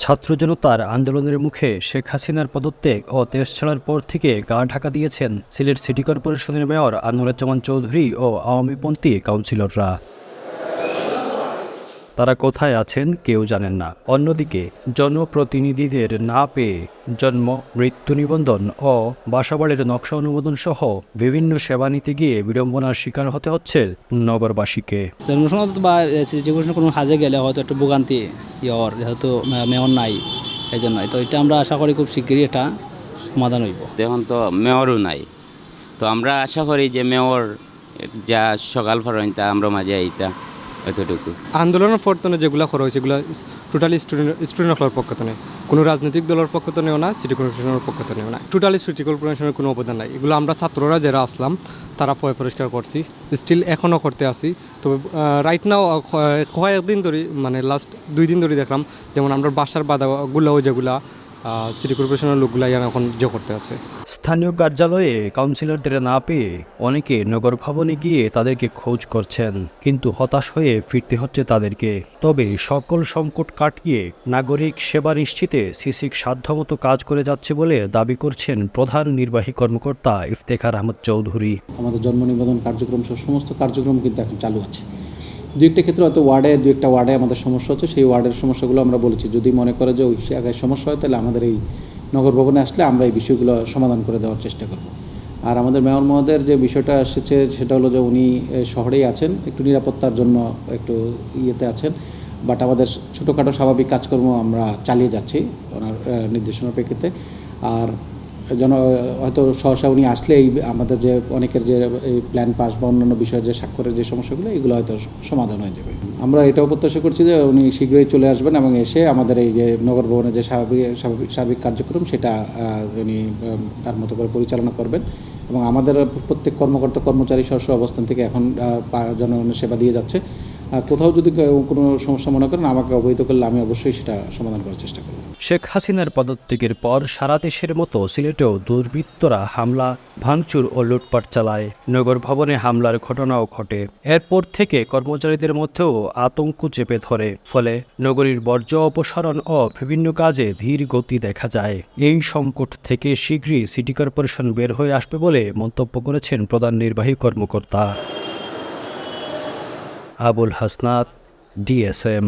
ছাত্র জনতার আন্দোলনের মুখে শেখ হাসিনার পদত্যাগ ও দেশ ছাড়ার পর থেকে গা ঢাকা দিয়েছেন সিলেট সিটি কর্পোরেশনের মেয়র আনোয়ারুজ্জামান চৌধুরী ও আওয়ামীপন্থী কাউন্সিলররা। তারা কোথায় আছেন কেউ জানেন না। অন্যদিকে জনপ্রতিনিধিদের না পেয়ে জন্ম মৃত্যু নিবন্ধন ও বাসাবাড়ির নকশা অনুমোদন সহ বিভিন্ন সেবা নিতে গিয়ে বিড়ম্বনার শিকার হতে হচ্ছে নগরবাসীকে। জন্মসনদ বা কোনো হাজে গেলে হয়তো একটু ভোগান্তি ইয়র যেহেতু মেয়র নাই এই জন্য তো এটা আমরা আশা করি খুব শীঘ্রই এটা সমাধান হইব। এখন তো মেয়রও নাই। তো আমরা আশা করি যে মেয়র যা সকাল পর্যন্ত আমরা মাঝে আইতা এতটুকু। আন্দোলনের পর্তনে যেগুলো করা হয়েছে এগুলো টোটালি স্টুডেন্ট স্টুডেন্ট হলের পক্ষ থেকে কোনো রাজনৈতিক দলের পক্ষ থেকেও না সিটি কর্পোরেশনের পক্ষ থেকেও না। টোটালি সিটি কর্পোরেশনের কোনো অবদান নাই। এগুলো আমরা ছাত্ররা যারা আসলাম, তারা পয় পরিষ্কার করছি স্টিল এখনও করতে আসি তবে রাইট নাও কয়েকদিন ধরে মানে লাস্ট দুই দিন ধরে দেখলাম, যেমন আমরা বাসার বাধাগুলোও যেগুলা সিটি কর্পোরেশনের লোকগুলা এখন যে করতে আছে। স্থানীয় কার্যালয়ে কাউন্সিলরদের না পেয়ে অনেকে নগর ভবনে গিয়ে তাদেরকে খোঁজ করছেন কিন্তু হতাশ হয়ে ফিরতে হচ্ছে তাদেরকে। তবে সকল সংকট কাটিয়ে নাগরিক সেবা নিশ্চিতে সিসিক সাধ্যমতো কাজ করে যাচ্ছে বলে দাবি করছেন প্রধান নির্বাহী কর্মকর্তা ইফতেখার আহমদ চৌধুরী। আমাদের জন্ম নিবন্ধন কার্যক্রম সহ সমস্ত কার্যক্রম কিন্তু এখন চালু আছে। দু একটা ক্ষেত্রে হয়তো ওয়ার্ডে দু একটা ওয়ার্ডে আমাদের সমস্যা হচ্ছে। সেই ওয়ার্ডের সমস্যাগুলো আমরা বলেছি। যদি মনে করে যে ওই জায়গায় সমস্যা হয়, তাহলে আমাদের এই নগর ভবনে আসলে আমরা এই বিষয়গুলো সমাধান করে দেওয়ার চেষ্টা করব। আর আমাদের মেয়র মহোদয়ের যে বিষয়টা এসেছে, সেটা হলো যে উনি শহরেই আছেন, একটু নিরাপত্তার জন্য একটু ইয়েতে আছেন। বাট আমাদের ছোটোখাটো স্বাভাবিক কাজকর্ম আমরা চালিয়ে যাচ্ছি ওনার নির্দেশনার প্রেক্ষিতে। আর যেন, হয়তো সহসা উনি আসলে এই আমাদের যে, অনেকের যে, এই প্ল্যান পাস বা অন্যান্য বিষয়ে যে স্বাক্ষরের যে সমস্যাগুলো, এগুলো হয়তো সমাধান হয়ে যাবে। আমরা এটাও প্রত্যাশা করছি যে, উনি শীঘ্রই চলে আসবেন এবং এসে আমাদের এই যে, নগর ভবনের যে স্বাভাবিক স্বাভাবিক কার্যক্রম, সেটা উনি তার মতো করে পরিচালনা করবেন। এবং আমাদের প্রত্যেক কর্মকর্তা কর্মচারী স্ব অবস্থান থেকে এখন জনগণের সেবা দিয়ে যাচ্ছে। কোথাও যদি কোনো সমস্যা মনে করেন, আমাকে অবহিত করলে আমি অবশ্যই সেটা সমাধান করার চেষ্টা করব। শেখ হাসিনার পদত্যাগের পর সারা দেশের মতো সিলেটেও দুর্বৃত্তরা হামলা, ভাঙচুর ও লুটপাট চালায়। নগর ভবনে হামলার ঘটনাও ঘটে। এরপর থেকে কর্মচারীদের মধ্যেও আতঙ্ক চেপে ধরে। ফলে নগরীর বর্জ্য অপসারণ ও বিভিন্ন কাজে ধীর গতি দেখা যায়। এই সংকট থেকে শীঘ্রই সিটি কর্পোরেশন বের হয়ে আসবে বলে মন্তব্য করেছেন প্রধান নির্বাহী কর্মকর্তা। আবুল হাসনাত ডিএসএম।